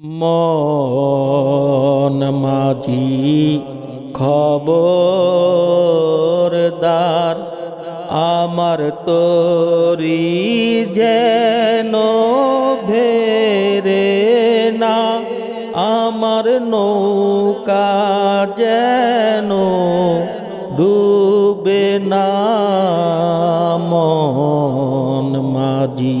মন মাঝি খবরদার আমার তরি যেন ভেরে না, আমার নৌকা যেন ডুবে না। মন মাঝি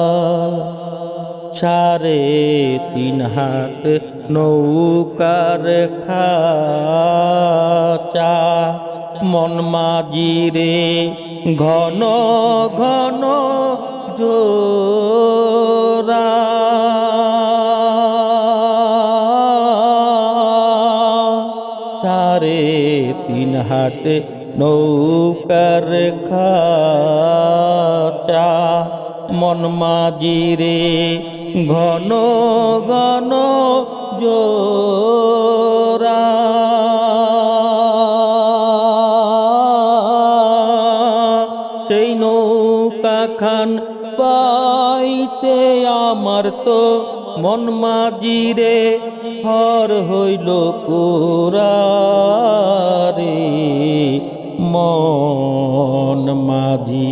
সাড়ে তিন হাত নৌকার খাচা। মন মাজিরে ঘন ঘন জোরা সাড়ে তিন হাট নৌকার খাচা। মন মাজিরে ঘন ঘন জোরা সেই নৌকা খান পাইতে আমার তো মন মাজিরে হর হইল কোরারে মন মাঝি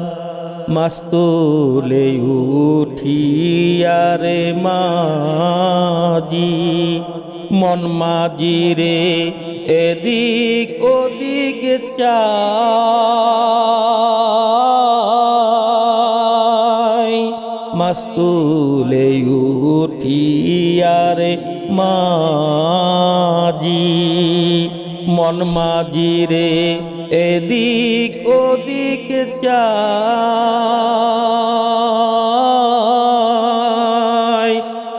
মাস্তুলে উঠিয়ারে মাজি, মন মাজি রে, এদিক ওদিক চাই। মাস্তুলে উঠিয়ারে মাজি, মন মাজি রে এদিক ওদিক চাই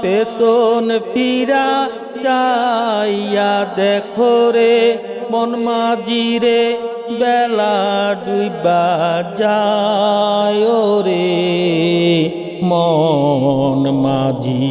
পেছন ফিরা যাইয়া দেখো রে, মন মাঝি রে, বেলা ডুইবা যায় রে। মন মাঝি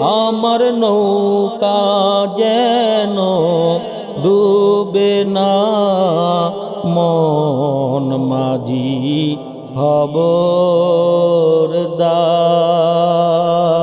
আমার নৌকা যেন ডুবে না মন মাঝি খবরদার। আমার